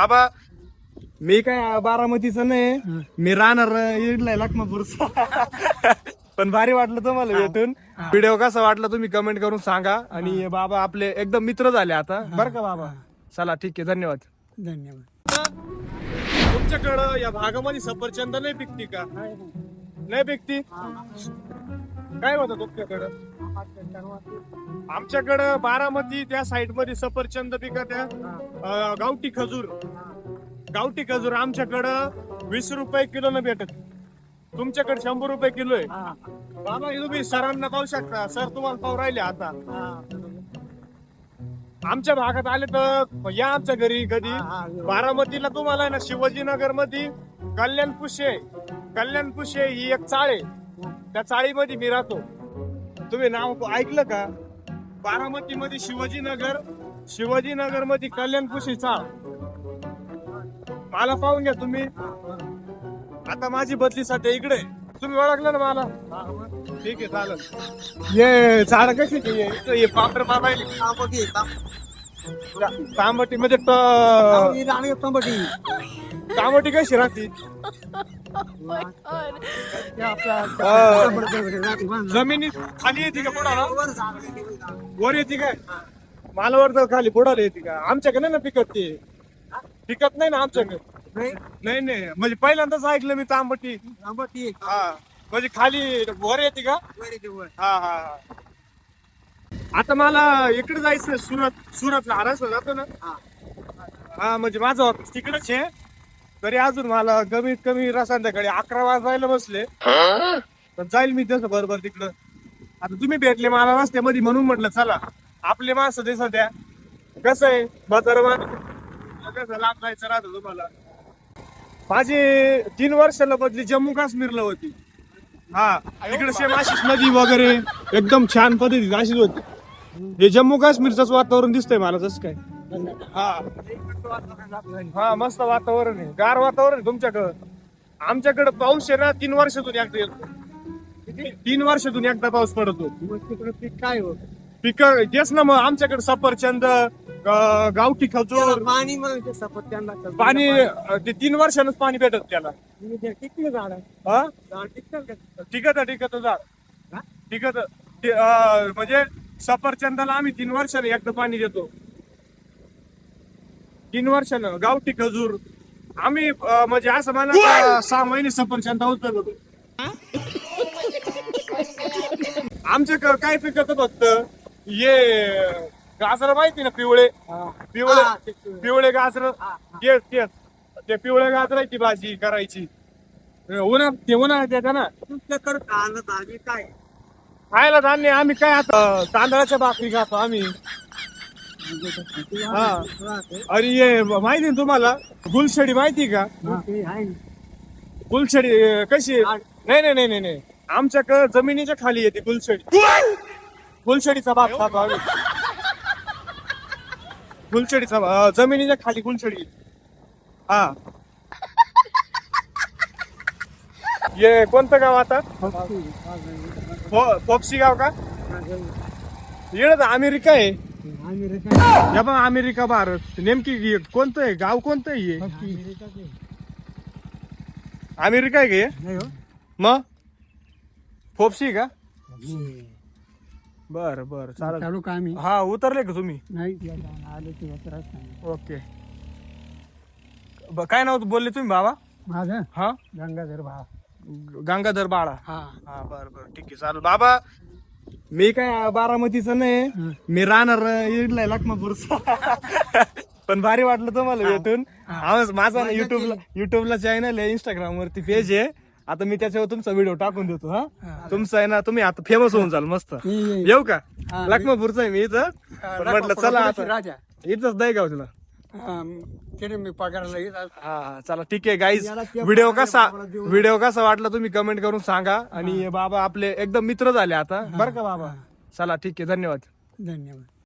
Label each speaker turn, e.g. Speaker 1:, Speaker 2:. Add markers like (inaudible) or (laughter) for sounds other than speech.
Speaker 1: बाबा मी काय बारामतीचं नाही मी राहणार इडलाय लखमापूरचा. (laughs) पण भारी वाटलं तुम्हाला भेटून. व्हिडिओ कसा वाटला तुम्ही कमेंट करून सांगा. आणि बाबा आपले एकदम मित्र झाले आता. बरं का बाबा? चला ठीक आहे. धन्यवाद.
Speaker 2: धन्यवाद.
Speaker 1: तुमच्याकडं या भागामध्ये सफरचंद नाही पिकती का? नाही. पिकती? काय होतं तुमच्याकडं? आमच्याकडं बारामती त्या साईडमध्ये सफरचंद पिकत आहे. गावठी खजूर. गावठी खजूर आमच्याकडं वीस रुपये किलो न भेटत. तुमच्याकडे शंभर रुपये किलो आहे. बाबा तुम्ही सरांना पाहू शकता. सर तुम्हाला पाहू राहिले आता. आमच्या भागात आले तर या आमच्या घरी कधी. बारामतीला तुम्हाला ना शिवाजीनगरमध्ये कल्याण पुशे. कल्याण पुशे ही एक चाळ आहे. त्या चाळीमध्ये मी राहतो. तुम्ही नाव ऐकलं का? बारामती मध्ये शिवाजीनगर शिवाजीनगरमध्ये कल्याण पुशे चाळ. मला पाहून घ्या तुम्ही. आता माझी बदली सध्या इकडे. तुम्ही ओळखलं ना मला? ठीक आहे चालेल. ये झाड कशी पापड पापायले तांबटी म्हणजे त- तांबटी कशी राहते? जमिनीत खाली येते का बुडाला वर येते काय? मला वर तर खाली बुडाला येते का? आमच्याकडे नाही ना पिकत ते. पिकत नाही ना आमच्याकडे. नाही? नाही म्हणजे पहिल्यांदाच ऐकलं मी तांबटी. हा. म्हणजे खाली वर येते का? हा हा हा. आता मला इकडे जायचं सुरत. सुरतला हरासला जातो ना? हा. म्हणजे माझं ऑफिस तिकडेच आहे. तरी अजून मला कमीत कमी रा- संध्याकाळी अकरा वाजायला बसले. तर जाईल मी तसं बरोबर तिकडं. आता तुम्ही भेटले मला रस्त्यामध्ये म्हणून म्हटलं चला आपले माणसं ते सध्या. कसं आहे? म्हातारं माणूस. कसं जायचं राहतं तुम्हाला. माझी तीन वर्षाला बदली जम्मू काश्मीरला होती. हा तिकडे सेम अशीच नदी वगैरे एकदम छान पद्धतीत अशीच होती. हे जम्मू काश्मीरचंच वातावरण दिसतंय मला जसं काय. हा. हा मस्त वातावरण आहे. गार वातावरण आहे तुमच्याकडं. आमच्याकडे पाऊस आहे ना तीन वर्षातून एकदा येतो. तीन वर्षातून एकदा पाऊस पडतो.
Speaker 2: पीक काय हो?
Speaker 1: पिक तेच ना मग आमच्याकडे सफरचंद ग- गावठी खजूर.
Speaker 2: पाणी मग
Speaker 1: पाणी ते तीन वर्षानच पाणी भेटत त्याला.
Speaker 2: झाड.
Speaker 1: हा?
Speaker 2: टिकतं का?
Speaker 1: टिकत टिकत झाड. टिकत. ते, अं, म्हणजे सफरचंदाला आम्ही तीन वर्षाने एकदा पाणी देतो. तीन वर्षानं गावठी खजूर. आम्ही अं, म्हणजे असं म्हणा सहा महिने सफरचंद होत. आमच्या क- काय पिकत फक्त ये गाजर माहिती ना पिवळे? पिवळे
Speaker 2: ते पिवळे.
Speaker 1: पिवळे गाजर तेच तेच. ते पिवळे गाजराची भाजी करायची. उन्हात ते उन्हाळ्यात येतं ना.
Speaker 2: तुमच्याकडे कांदा भाजी काय?
Speaker 1: खायला धान्य आम्ही काय आता तांदळाच्या भाकरी खातो आम्ही. हा. अरे ये माहिती ना तुम्हाला? गुलछडी माहिती का? गुलछडी अं, कशी आहे? नाही नाही नाही नाही. नाही आमच्याकडे जमिनीच्या खाली येते गुलछडी गुलछडीचा भाग खातो आम्ही अं, जमिनीच्या खाली गुलशेडी हा. ये कोणतं गाव आता? पो- पोपसी गाव का? येणार अमेरिका आहे. या अमेरिका भारत. नेमकी हे कोणतं आहे? गाव कोणतं आहे हे? अमेरिका आहे का हे?
Speaker 2: नाही हो.
Speaker 1: मग? फोपसी का? बर बर. चालेल.
Speaker 2: चालू का आम्ही?
Speaker 1: हा उतरले का तुम्ही?
Speaker 2: नाही आलो की त्रास नाही.
Speaker 1: ओके. ब- काय नाव बोलले तुम्ही बाबा?
Speaker 2: माझं?
Speaker 1: हा?
Speaker 2: गंगाधर भाव
Speaker 1: ग- गंगाधर बाळा.
Speaker 2: हा.
Speaker 1: हा बर बर. ठीक आहे चालेल. बाबा मी काय बारामतीचं नाही. मी राहणार इडलाय लखमापूरचा (laughs) पण भारी वाटलं तुम्हाला भेटून. माझा ना युट्यूबला युट्यूबला चॅनल आहे इंस्टाग्राम वरती पेज आहे. आता मी त्याच्यावर तुमचा व्हिडिओ टाकून देतो हा. तुमचा आहे ना तुम्ही आता फेमस होऊन जाल मस्त. येऊ का? लखमापूरचा आहे मी इथं. म्हटलं चला आता. इथंच दही गाव तुला.
Speaker 2: तिथे मी पगाराला येत असतो.
Speaker 1: हा चला ठीक आहे गाईज व्हिडिओ कसा. व्हिडिओ कसा वाटला तुम्ही कमेंट करून सांगा. आणि बाबा आपले एकदम मित्र झाले आता. बरं का बाबा? चला ठीक आहे धन्यवाद.
Speaker 2: धन्यवाद.